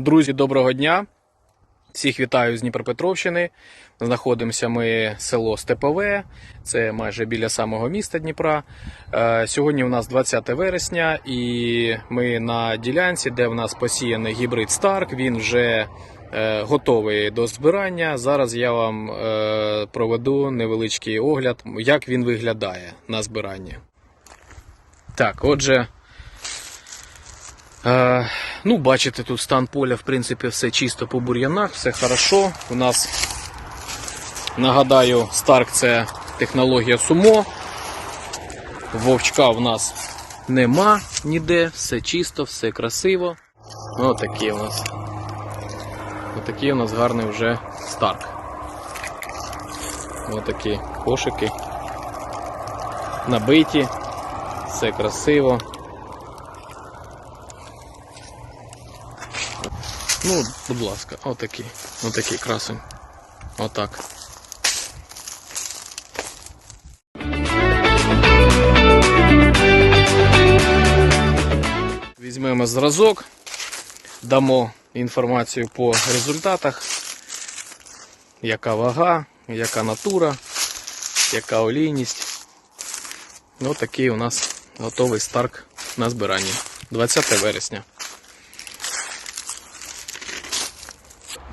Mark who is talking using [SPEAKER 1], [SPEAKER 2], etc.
[SPEAKER 1] Друзі, доброго дня! Всіх вітаю з Дніпропетровщини. Знаходимося ми село Степове, це майже біля самого міста Дніпра. Е, Сьогодні у нас 20 вересня, і ми на ділянці, де в нас посіяний гібрид Старк. Він вже е, готовий до збирання. Зараз я вам е, проведу невеличкий огляд, як він виглядає на збиранні. Так, отже. Е, ну, бачите, тут стан поля, в принципі, все чисто по бур'янах, все хорошо. У нас, нагадаю, Старк це технологія Сумо. Вовчка в нас нема ніде, все чисто, все красиво. Отакий у нас. Отакий у нас гарний вже Старк. Отакі кошики. Набиті, все красиво. Ну, будь ласка, отакий. Отакий красень. Отак. Візьмемо зразок, дамо інформацію по результатах, яка вага, яка натура, яка олійність. Ось такий у нас готовий старк на збиранні. 20 вересня.